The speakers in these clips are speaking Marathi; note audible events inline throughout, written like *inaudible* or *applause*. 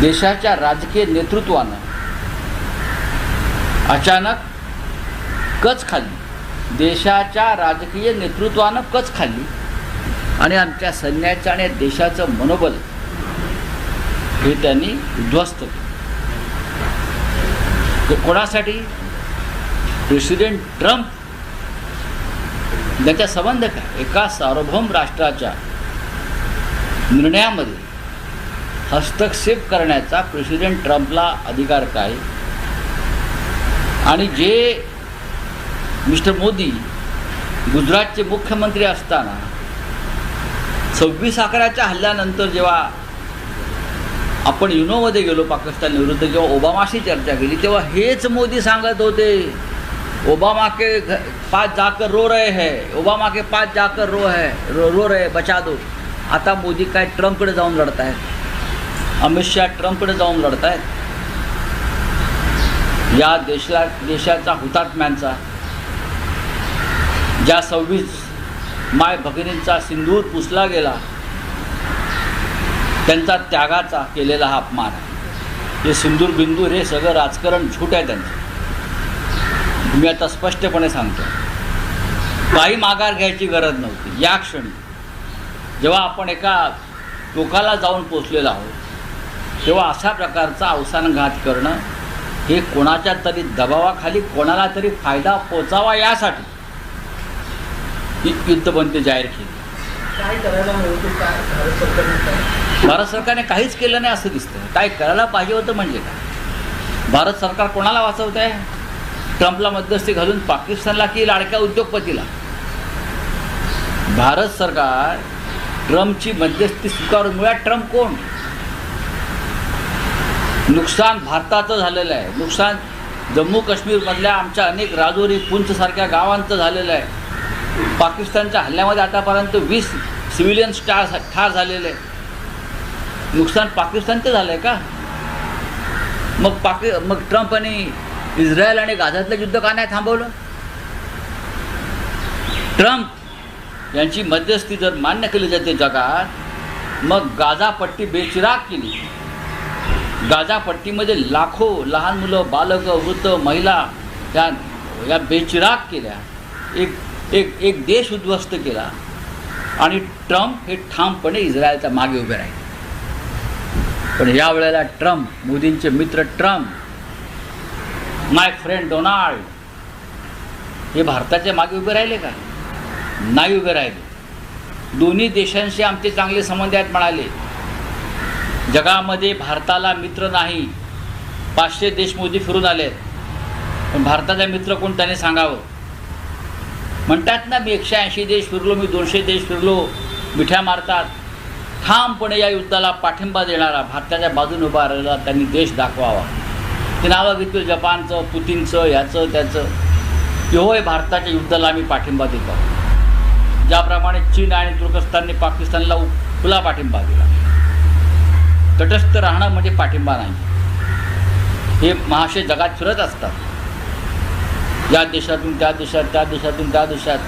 देशाच्या राजकीय नेतृत्वानं अचानक कच खाल्ली. देशाच्या राजकीय नेतृत्वानं कच खाल्ली. आणि आमच्या सैन्याचं आणि देशाचं मनोबल हे त्यांनी उद्ध्वस्त केलं. ते कोणासाठी? President Trump. त्याचा संबंध काय? एका सार्वभौम राष्ट्राच्या निर्णयामध्ये हस्तक्षेप करण्याचा प्रेसिडेंट ट्रम्पला अधिकार काय? आणि जे मिस्टर मोदी गुजरातचे मुख्यमंत्री असताना सव्वीस अकराच्या हल्ल्यानंतर जेव्हा आपण युनोमध्ये गेलो पाकिस्तान विरुद्ध जेव्हा ओबामाशी चर्चा केली तेव्हा हेच मोदी सांगत होते ओबामा के पास जाकर रो रहे है ओबामा के पास जाकर रो है रो रो रहे बचा दो. आता मोदी काय ट्रम्पकडे जाऊन लढत आहेत अमित शहा ट्रम्पकडे जाऊन लढत आहेत या देशला देशाचा हुतात्म्यांचा ज्या सव्वीस माय भगिनींचा सिंदूर पुसला गेला त्यांचा त्यागाचा केलेला हा अपमान. आहे हे सिंदूर बिंदूर हे सगळं राजकारण झूट आहे त्यांचं. मी आता स्पष्टपणे सांगतो. काही माघार घ्यायची गरज नव्हती. या क्षणी जेव्हा आपण एका टोकाला जाऊन पोचलेलो आहोत तेव्हा अशा प्रकारचा अवसानघात करणं हे कोणाच्या तरी दबावाखाली कोणाला तरी फायदा पोचावा यासाठी ही युद्धबंदी जाहीर केली. भारत सरकारने काहीच केलं नाही असं दिसतं काय करायला पाहिजे होतं म्हणजे काय? भारत सरकार कोणाला वाचवत आहे ट्रम्पला मध्यस्थी घालून पाकिस्तानला की लाडक्या उद्योगपतीला? भारत सरकार ट्रम्पची मध्यस्थी स्वीकारून मुळात ट्रम्प कोण? नुकसान भारताचं झालेलं आहे. नुकसान जम्मू काश्मीरमधल्या आमच्या अनेक राजौरी पुंचसारख्या गावांचं झालेलं आहे. पाकिस्तानच्या हल्ल्यामध्ये आतापर्यंत वीस सिव्हिलियन्स ठार ठार झालेले आहे नुकसान पाकिस्तानचं झालं आहे का? मग पाकि मग ट्रम्प आणि इस्रायल आणि गाझातलं युद्ध का नाही थांबवलं? ट्रम्प यांची मध्यस्थी जर मान्य केली जाते जगात मग गाझापट्टी बेचिराग केली. गाजापट्टीमध्ये लाखो लहान मुलं बालक वृद्ध महिला या या बेचिराग केल्या. एक एक एक देश उद्ध्वस्त केला. आणि ट्रम्प हे ठामपणे इस्रायलच्या मागे उभे राहिले. पण यावेळेला ट्रम्प मोदींचे मित्र ट्रम्प माय फ्रेंड डोनाल्ड हे भारताच्या मागे उभे राहिले का? नाही उभे राहिले. दोन्ही देशांशी आमचे चांगले संबंध आहेत म्हणाले. जगामध्ये भारताला मित्र नाही. पाचशे देश मोदी फिरून आले पण भारताचा मित्र कोण त्याने सांगावं? म्हणतात ना मी एकशे ऐंशी देश फिरलो मी दोनशे देश फिरलो मिठ्या मारतात. ठामपणे या युद्धाला पाठिंबा देणारा भारताच्या बाजूने उभा राहिलेला त्यांनी देश दाखवावा. ते नावं घेतलं जपानचं पुतीनचं ह्याचं त्याचं. एवढे भारताच्या युद्धाला आम्ही पाठिंबा देतो. ज्याप्रमाणे चीन आणि तुर्कस्तानने पाकिस्तानला खुला पाठिंबा दिला. तटस्थ राहणं म्हणजे पाठिंबा नाही. हे महाशय जगात फिरत असतात. या देशातून त्या देशात त्या देशातून त्या देशात.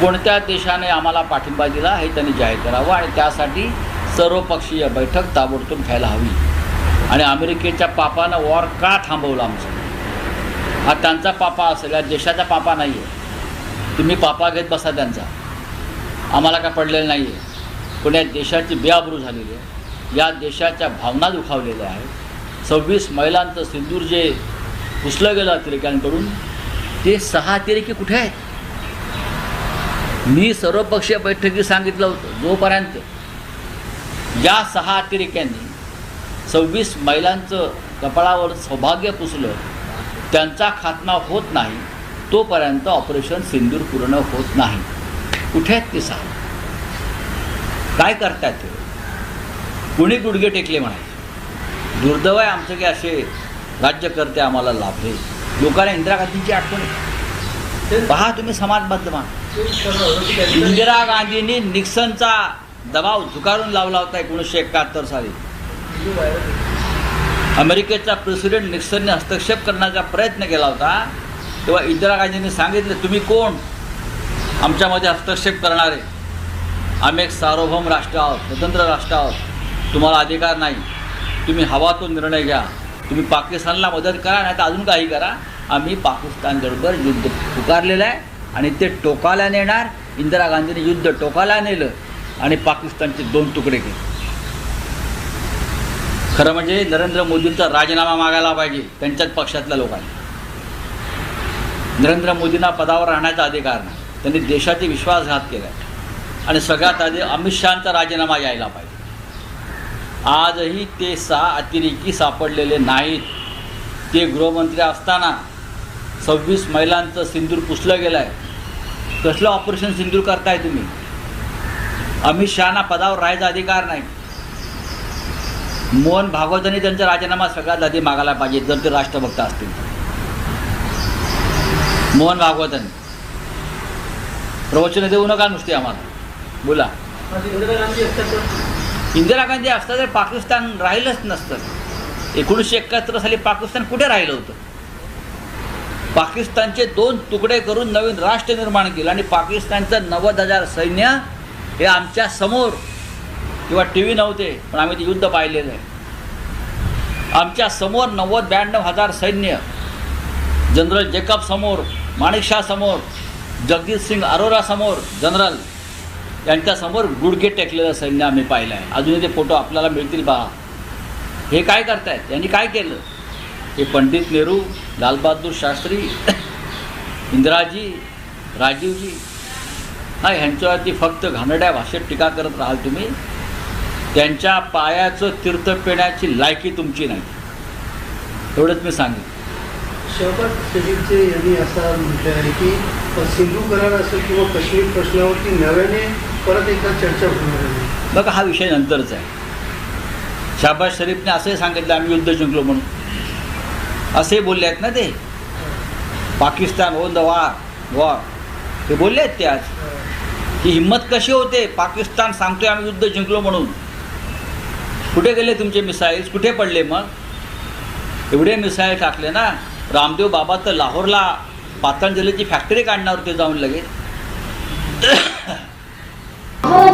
कोणत्या देशाने आम्हाला पाठिंबा दिला हे त्यांनी जाहीर करावं आणि त्यासाठी सर्वपक्षीय बैठक ताबडतोब घ्यायला हवी. आणि अमेरिकेच्या पापानं वॉर का थांबवलं आमचं? हा त्यांचा पापा असेल या देशाचा पापा नाही आहे तुम्ही पापा घेत बसा त्यांचा. आम्हाला काय पडलेलं नाही आहे पण या देशाची बेआबरू झालेली आहे. या देशाच्या भावना दुखावलेल्या आहेत. सव्वीस महिलांचं सिंदूर जे पुसलं गेलं अतिरेक्यांकडून ते सहा अतिरेकी कुठे आहेत? मी सर्वपक्षीय बैठकीत सांगितलं होतं जोपर्यंत या सहा अतिरेक्यांनी सव्वीस महिलांचं कपाळावर सौभाग्य पुसलं त्यांचा खात्मा होत नाही तोपर्यंत ऑपरेशन सिंदूर पूर्ण होत नाही. कुठे आहेत ते सहा? काय करतायत ते? कुणी गुडघे टेकले म्हणायचे? दुर्दैव आहे आमचं की असे राज्यकर्ते आम्हाला लाभले. लोकांना इंदिरा गांधींची आठवण पहा तुम्ही समाज माध्यमा इंदिरा गांधींनी निक्सनचा दबाव झुकारून लावला होता एकोणीसशे एकाहत्तर साली. अमेरिकेचा प्रेसिडेंट निक्सनने हस्तक्षेप करण्याचा प्रयत्न केला होता. तेव्हा इंदिरा गांधींनी सांगितलं तुम्ही कोण? आमच्यामध्ये हस्तक्षेप करणारे. आम्ही एक सार्वभौम राष्ट्र आहोत स्वतंत्र राष्ट्र आहोत. तुम्हाला अधिकार नाही. तुम्ही हवा तो निर्णय घ्या. तुम्ही पाकिस्तानला मदत करा नाही तर अजून काही करा. आम्ही पाकिस्तानबरोबर युद्ध पुकारलेलं आहे आणि ते टोकाला नेणार. इंदिरा गांधीने युद्ध टोकाला नेलं आणि पाकिस्तानचे दोन तुकडे केले. खरं म्हणजे नरेंद्र मोदींचा राजीनामा मागायला पाहिजे त्यांच्याच पक्षातल्या लोकांनी. नरेंद्र मोदींना पदावर राहण्याचा अधिकार नाही. त्यांनी देशाचे विश्वासघात केला आणि सगळ्यात आधी अमित शहाचा राजीनामा यायला पाहिजे. आजही ते सहा अतिरेकी सापडलेले नाहीत. ते गृहमंत्री असताना सव्वीस महिलांचं सिंदूर पुसलं गेलं आहे कसलं ऑपरेशन सिंदूर करताय तुम्ही? अमित शहाना पदावर राहायचा अधिकार नाही. मोहन भागवतांनी त्यांचा राजीनामा सगळ्यात आधी मागायला पाहिजे जर ते राष्ट्रभक्त असतील. मोहन भागवतांनी. प्रवचनं देऊ नका नुसते आम्हाला. बोला. इंदिरा गांधी असतं तर असता तर पाकिस्तान राहिलंच नसतं. एकोणीसशे एकाहत्तर साली पाकिस्तान कुठे राहिलं होतं? पाकिस्तानचे दोन तुकडे करून नवीन राष्ट्र निर्माण केलं आणि पाकिस्तानचं नव्वद हजार सैन्य हे आमच्यासमोर किंवा टी व्ही नव्हते पण आम्ही ते युद्ध पाहिलेलं आहे. आमच्यासमोर नव्वद ब्याण्णव हजार सैन्य जनरल जेकब समोर माणिकशा समोर जगजित सिंग अरोरा समोर जनरल यांच्यासमोर गुडघे टेकलेलं सैन्य आम्ही पाहिलं आहे. अजूनही ते फोटो आपल्याला मिळतील पहा हे काय करतायत? यांनी काय केलं? हे पंडित नेहरू लालबहादूर शास्त्री *coughs* इंदिराजी राजीवजी हा ह्यांच्यावरती फक्त घाणड्या भाषेत टीका करत राहाल तुम्ही. त्यांच्या पायाचं तीर्थ पिण्याची लायकी तुमची नाही. एवढंच मी सांगेन. शहबाज शरीफचे यांनी असं म्हटलं आहे की सिंधू करार असेल किंवा काश्मीर प्रश्नावरती नव्याने परत एकदा चर्चा बघा हा विषय नंतरचा आहे. शाबाज शरीफने असंही सांगितलं आम्ही युद्ध जिंकलो म्हणून. असे बोलले आहेत ना ते? Pakistan on the war war ते बोलले आहेत ते आज. ही हिंमत कशी होते? पाकिस्तान सांगतोय आम्ही युद्ध जिंकलो म्हणून. कुठे गेले तुमचे मिसाईल्स कुठे पडले मग? एवढे मिसाईल टाकले ना. रामदेव बाबा तर लाहोरला पातंजलीची फॅक्टरी काढणार होते जाऊन लगेच.